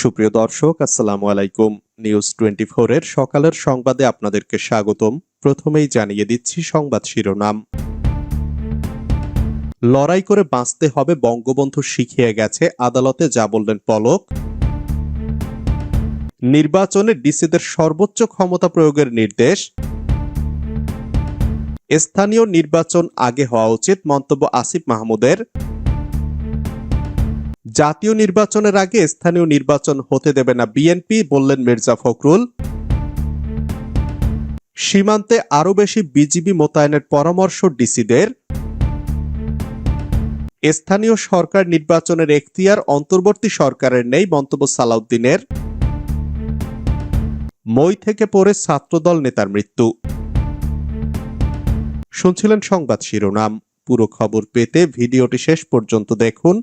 সুপ্রিয় দর্শক, আসসালামু আলাইকুম। নিউজ টোয়েন্টি এর সকালের সংবাদে আপনাদেরকে স্বাগতম। প্রথমেই জানিয়ে দিচ্ছি সংবাদ শিরোনাম। লড়াই করে বাঁচতে হবে বঙ্গবন্ধু শিখিয়ে গেছে, আদালতে যা বললেন পলক। নির্বাচনে ডিসিদের সর্বোচ্চ ক্ষমতা প্রয়োগের নির্দেশ। স্থানীয় নির্বাচন আগে হওয়া উচিত, মন্তব্য আসিফ মাহমুদের। জাতীয় নির্বাচনের আগে স্থানীয় নির্বাচন হতে দেবে না বিএনপি, বললেন মির্জা ফখরুল। সীমান্তে আরও বেশি বিজিবি মোতায়েনের পরামর্শ ডিসিদের। স্থানীয় সরকার নির্বাচনের এখতিয়ার অন্তর্বর্তী সরকারের নেই, মন্তব্য সালাউদ্দিনের। মই থেকে পড়ে ছাত্রদল নেতার মৃত্যু। শুনছিলেন সংবাদ শিরোনাম। পুরো খবর পেতে ভিডিওটি শেষ পর্যন্ত দেখুন।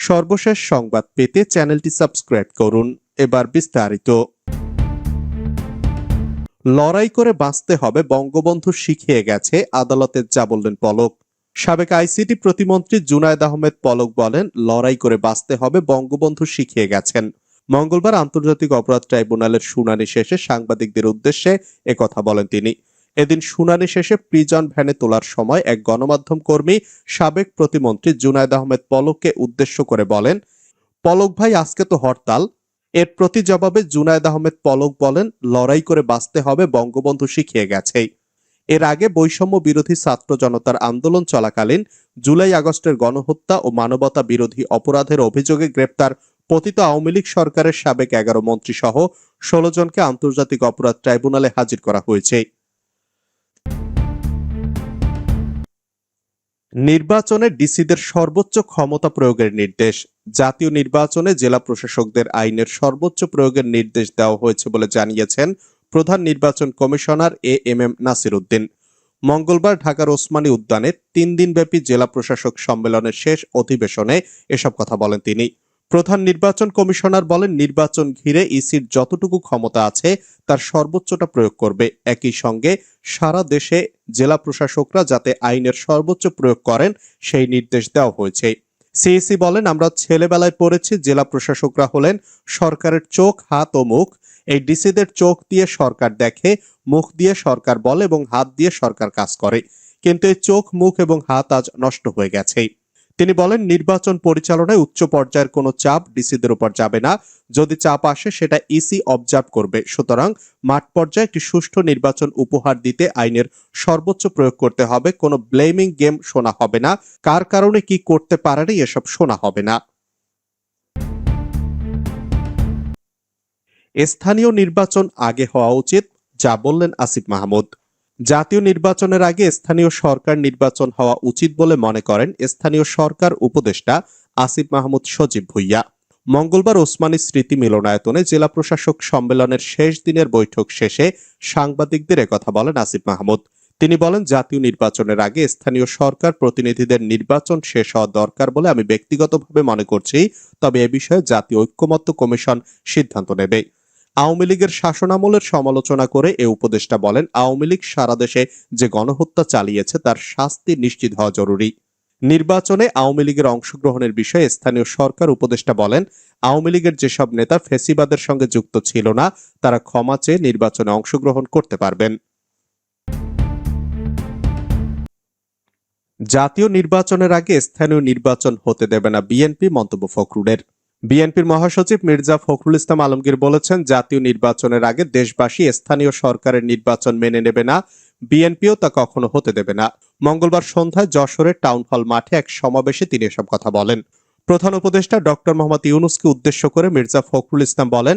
সর্বশেষ সংবাদ পেতে চ্যানেলটি সাবস্ক্রাইব করুন। এবার বিস্তারিত। লড়াই করে বাঁচতে হবে বঙ্গবন্ধু শিখিয়ে গেছে আদালতের যা বললেন পলক। সাবেক আইসিটি প্রতিমন্ত্রী জুনায়দ আহমেদ পলক বলেন, লড়াই করে বাঁচতে হবে বঙ্গবন্ধু শিখিয়ে গেছেন। মঙ্গলবার আন্তর্জাতিক অপরাধ ট্রাইব্যুনালের শুনানি শেষে সাংবাদিকদের উদ্দেশ্যে একথা বলেন তিনি। এদিন শুনানি শেষে প্রিজন ভ্যানে তোলার সময় এক গণমাধ্যম কর্মী সাবেক প্রতিমন্ত্রী জুনায়দ আহমেদ পলককে উদ্দেশ্য করে বলেন, পলক ভাই, আজকে তো হরতাল। এর প্রতি জবাবে জুনায়দ আহমেদ পলক বলেন, লড়াই করে বাঁচতে হবে, বঙ্গবন্ধু শিখিয়ে গেছেই। এর আগে বৈষম্য বিরোধী ছাত্র জনতার আন্দোলন চলাকালীন জুলাই আগস্টের গণহত্যা ও মানবতা বিরোধী অপরাধের অভিযোগে গ্রেপ্তার পতিত আওয়ামী লীগ সরকারের সাবেক এগারো মন্ত্রী সহ ষোলো জনকে আন্তর্জাতিক অপরাধ ট্রাইব্যুনালে হাজির করা হয়েছে। নির্বাচনে ডিসিদের সর্বোচ্চ ক্ষমতা প্রয়োগের নির্দেশ। জাতীয় নির্বাচনে জেলা প্রশাসকদের আইনের সর্বোচ্চ প্রয়োগের নির্দেশ দেওয়া হয়েছে বলে জানিয়েছেন প্রধান নির্বাচন commissioner A M M Nasir Uddin মঙ্গলবার ঢাকার ওসমানী উদ্যানে তিন দিনব্যাপী জেলা প্রশাসক সম্মেলনের শেষ অধিবেশনে এসব কথা বলেন তিনি। প্রধান নির্বাচন কমিশনার বলেন, নির্বাচন ঘিরে ইসির যতটুকু ক্ষমতা আছে, তার সর্বোচ্চটা প্রয়োগ করবে। একই সঙ্গে সারা দেশে জেলা প্রশাসকরা যাতে আইনের সর্বোচ্চ প্রয়োগ করেন, সেই নির্দেশ দেওয়া হয়েছে। সিএসি বলেন, আমরা ছেলেবেলায় পড়েছি, জেলা প্রশাসকরা হলেন সরকারের চোখ, হাত ও মুখ। এই ডিসিদের চোখ দিয়ে সরকার দেখে, মুখ দিয়ে সরকার বলে এবং হাত দিয়ে সরকার কাজ করে। কিন্তু এই চোখ, মুখ এবং হাত আজ নষ্ট হয়ে গেছে তিনি বলেন, নির্বাচন পরিচালনায় উচ্চ পর্যায়ের কোনো চাপ ডিসিদের উপর যাবে না। যদি চাপ আসে, সেটা ইসি অবজার্ভ করবে। সুতরাং মাঠ পর্যায়ে একটি সুষ্ঠু নির্বাচন উপহার দিতে আইনের সর্বোচ্চ প্রয়োগ করতে হবে। কোনো ব্লেমিং গেম শোনা হবে না। কার কারণে কি করতে পারেনি, এসব শোনা হবে না। স্থানীয় নির্বাচন আগে হওয়া উচিত, যা বললেন আসিফ মাহমুদ। জাতীয় নির্বাচনের আগে স্থানীয় সরকার নির্বাচন হওয়া উচিত বলে মনে করেন স্থানীয় সরকার উপদেষ্টা আসিফ মাহমুদ সজীব ভুইয়া। মঙ্গলবার ওসমানী স্মৃতি মিলনায়তনে জেলা প্রশাসক সম্মেলনের শেষ দিনের বৈঠক শেষে সাংবাদিকদের একথা বলেন আসিফ মাহমুদ। তিনি বলেন, জাতীয় নির্বাচনের আগে স্থানীয় সরকার প্রতিনিধিদের নির্বাচন শেষ হওয়া দরকার বলে আমি ব্যক্তিগতভাবে মনে করছি, তবে এ বিষয়ে জাতীয় ঐক্যমত্য কমিশন সিদ্ধান্ত নেবে। আওয়ামী লীগের শাসনামলের সমালোচনা করে এ উপদেষ্টা বলেন, আওয়ামী লীগ সারা দেশে যে গণহত্যা চালিয়েছে তার শাস্তি নিশ্চিত হওয়া জরুরি। নির্বাচনে আওয়ামী লীগের অংশগ্রহণের বিষয়ে স্থানীয় সরকার উপদেষ্টা বলেন, আওয়ামী লীগের যেসব নেতা ফেসিবাদের সঙ্গে যুক্ত ছিল না, তারা ক্ষমা চেয়ে নির্বাচনে অংশগ্রহণ করতে পারবেন। জাতীয় নির্বাচনের আগে স্থানীয় নির্বাচন হতে দেবে না বিএনপি মন্তব্য ফখরুলের। বিএনপির মহাসচিব মির্জা ফখরুল ইসলাম আলমগীর বলেছেন, জাতীয় নির্বাচনের আগে দেশবাসী স্থানীয় সরকারের নির্বাচন মেনে নেবে না, বিএনপিও তা কখনো হতে দেবে না। মঙ্গলবার সন্ধ্যায় যশোরের টাউন হল মাঠে এক সমাবেশে তিনি এসব কথা বলেন। প্রধান উপদেষ্টা ডক্টর মোহাম্মদ ইউনুসকে উদ্দেশ্য করে মির্জা ফখরুল ইসলাম বলেন,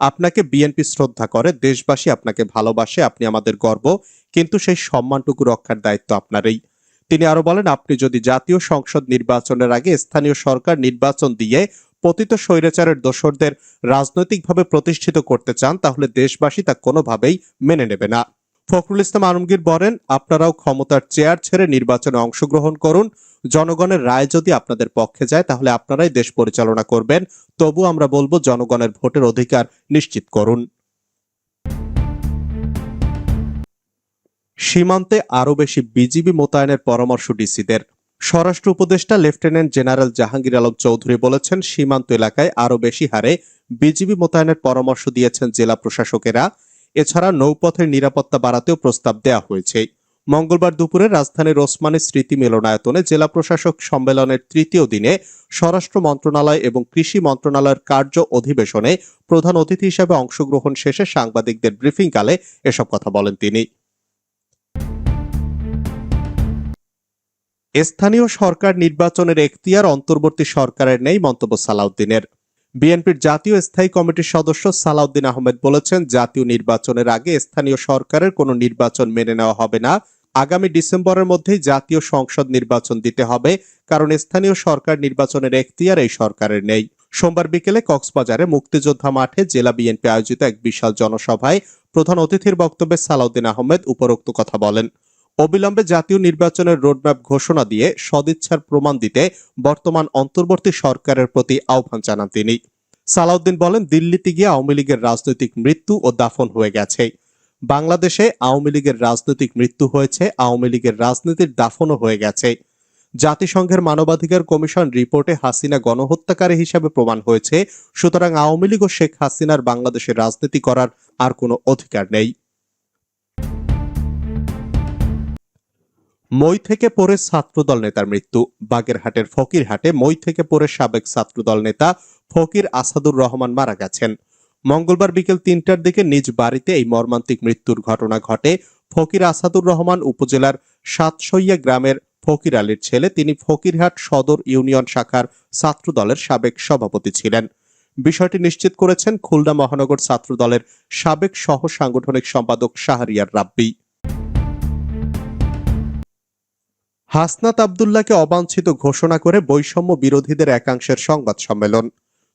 আপনাকে বিএনপি শ্রদ্ধা করে, দেশবাসী আপনাকে ভালোবাসে, আপনি আমাদের গর্ব, কিন্তু সেই সম্মানটুকু রক্ষার দায়িত্ব আপনারই। তিনি আরও বলেন, আপনি যদি জাতীয় সংসদ নির্বাচনের আগে স্থানীয় সরকার নির্বাচন দিয়ে পতিত স্বৈরাচারের দোসরদের রাজনৈতিকভাবে প্রতিষ্ঠিত করতে চান, তাহলে দেশবাসী তা কোনোভাবেই মেনে নেবে না। ফখরুল ইসলাম আলমগীর বলেন, আপনারাও ক্ষমতার চেয়ার ছেড়ে নির্বাচনে অংশগ্রহণ করুন। জনগণের রায় যদি আপনাদের পক্ষে যায়, তাহলে আপনারাই দেশ পরিচালনা করবেন। তবু আমরা বলব, জনগণের ভোটের অধিকার নিশ্চিত করুন। সীমান্তে আরও বেশি বিজিবি মোতায়েনের পরামর্শ ডিসিদের। স্বরাষ্ট্র উপদেষ্টা লেফটেন্যান্ট জেনারেল জাহাঙ্গীর আলম চৌধুরী বলেছেন, সীমান্ত এলাকায় আরও বেশি হারে বিজিবি মোতায়েনের পরামর্শ দিয়েছেন জেলা প্রশাসকেরা। এছাড়া নৌপথের নিরাপত্তা বাড়াতেও প্রস্তাব দেওয়া হয়েছে। মঙ্গলবার দুপুরে রাজধানীর ওসমানী স্মৃতি মিলনায়তনে জেলা প্রশাসক সম্মেলনের তৃতীয় দিনে স্বরাষ্ট্র মন্ত্রণালয় এবং কৃষি মন্ত্রণালয়ের কার্য অধিবেশনে প্রধান অতিথি হিসেবে অংশগ্রহণ শেষে সাংবাদিকদের ব্রিফিংকালে এসব কথা বলেন তিনি। স্থানীয় সরকার নির্বাচনের এখতিয়ার অন্তর্বর্তী সরকারের নেই, মন্তব্য সালাউদ্দিনের। বিএনপির জাতীয় স্থায়ী কমিটির সদস্য সালাউদ্দিন আহমেদ বলেছেন, জাতীয় নির্বাচনের আগে স্থানীয় সরকারের কোনো নির্বাচন মেনে নেওয়া হবে না। আগামী ডিসেম্বরের মধ্যেই জাতীয় সংসদ নির্বাচন দিতে হবে, কারণ স্থানীয় সরকার নির্বাচনের এখতিয়ার এই সরকারের নেই। সোমবার বিকেলে কক্সবাজারে মুক্তিযোদ্ধা মাঠে জেলা বিএনপি আয়োজিত এক বিশাল জনসভায় প্রধান অতিথির বক্তব্যে সালাউদ্দিন আহমেদ উপরোক্ত কথা বলেন। অবিলম্বে জাতীয় নির্বাচনের রোডম্যাপ ঘোষণা দিয়ে সদিচ্ছার প্রমাণ দিতে বর্তমান অন্তর্বর্তী সরকারের প্রতি আহ্বান জানান তিনি। সালাউদ্দিন বলেন, দিল্লিতে গিয়ে আওয়ামী লীগের রাজনৈতিক মৃত্যু ও দাফন হয়ে গেছে। বাংলাদেশে আওয়ামী লীগের রাজনৈতিক মৃত্যু হয়েছে, আওয়ামী লীগের রাজনীতির দাফনও হয়ে গেছে। জাতিসংঘের মানবাধিকার কমিশন রিপোর্টে হাসিনা গণহত্যাকারী হিসাবে প্রমাণ হয়েছে, সুতরাং আওয়ামী লীগ ও শেখ হাসিনার বাংলাদেশে রাজনীতি করার আর কোনো অধিকার নেই। মই থেকে পড়ে ছাত্রদল নেতার মৃত্যু। বাগেরহাটের ফকিরহাটে মই থেকে পড়ে সাবেক ছাত্রদল নেতা ফকির আসাদুর রহমান মারা গেছেন। মঙ্গলবার বিকেল তিনটার দিকে নিজ বাড়িতে এই মর্মান্তিক মৃত্যুর ঘটনা ঘটে। ফকির আসাদুর রহমান উপজেলার সাতশইয়া গ্রামের ফকির আলীর ছেলে। তিনি ফকিরহাট সদর ইউনিয়ন শাখার ছাত্রদলের সাবেক সভাপতি ছিলেন। বিষয়টি নিশ্চিত করেছেন খুলনা মহানগর ছাত্রদলের সাবেক সহ সাংগঠনিক সম্পাদক শাহরিয়ার রাব্বি। হাসনাত আবদুল্লাহকে অবাঞ্ছিত ঘোষণা করে বৈষম্য বিরোধীদের একাংশের সংবাদ সম্মেলন।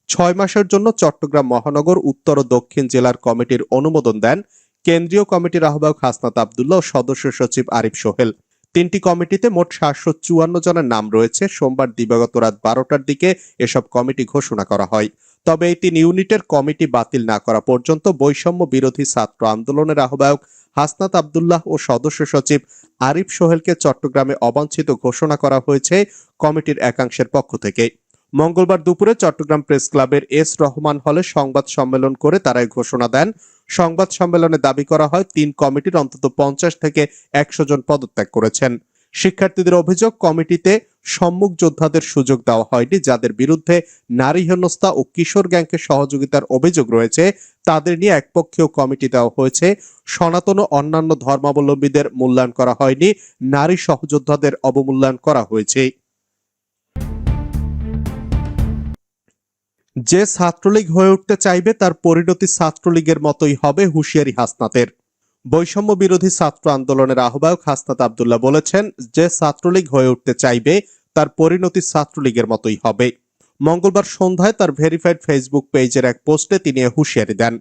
ছয় মাসের জন্য চট্টগ্রাম মহানগর, উত্তর ও দক্ষিণ জেলার কমিটির অনুমোদন দেন কেন্দ্রীয় কমিটির আহ্বায়ক হাসনাত আবদুল্লাহ ও সদস্য সচিব আরিফ সোহেল। তিনটি কমিটিতে মোট সাতশো চুয়ান্ন জনের নাম রয়েছে। সোমবার দিবাগত রাত বারোটার দিকে এসব কমিটি ঘোষণা করা হয়। তবে এই তিন ইউনিটের কমিটি বাতিল না করা পর্যন্ত বৈষম্য বিরোধী ছাত্র আন্দোলনের আহ্বায়ক হাসনাত আবদুল্লাহ ও সদস্য সচিব আরিফ সোহেলকে চট্টগ্রামে অবাঞ্ছিত ঘোষণা করা হয়েছে কমিটির একাংশের পক্ষ থেকে। মঙ্গলবার দুপুরে চট্টগ্রাম প্রেস ক্লাবের এস রহমান হলে সংবাদ সম্মেলন করে তারা ঘোষণা দেন। সংবাদ সম্মেলনে দাবি করা হয়, তিন কমিটির অন্তত পঞ্চাশ থেকে একশো জন পদত্যাগ করেছেন। শিক্ষার্থীদের অভিযোগ, কমিটিতে সম্মুখ যোদ্ধাদের সুযোগ দেওয়া হয়নি। যাদের বিরুদ্ধে নারী হেনস্থা ও কিশোর গ্যাংকে সহযোগিতার অভিযোগ রয়েছে, তাদের নিয়ে একপক্ষীয় কমিটি দেওয়া হয়েছে। সনাতন অন্যান্য ধর্মাবলম্বীদের মূল্যায়ন করা হয়নি। নারী সহযোদ্ধাদের অবমূল্যায়ন করা হয়েছে। যে ছাত্রলীগ হয়ে উঠতে চাইবে, তার পরিণতি ছাত্রলীগের মতোই হবে হুঁশিয়ারি হাসনাতের। বৈষম্য বিরোধী ছাত্র আন্দোলনের আহ্বায়ক হাসনাত আবদুল্লাহ বলেছেন, যে ছাত্রলীগ হয়ে উঠতে চাইবে, তার পরিণতি ছাত্রলীগের মতোই হবে। মঙ্গলবার সন্ধ্যায় তার ভেরিফাইড ফেসবুক পেজের এক পোস্টে তিনি হুঁশিয়ারি দেন।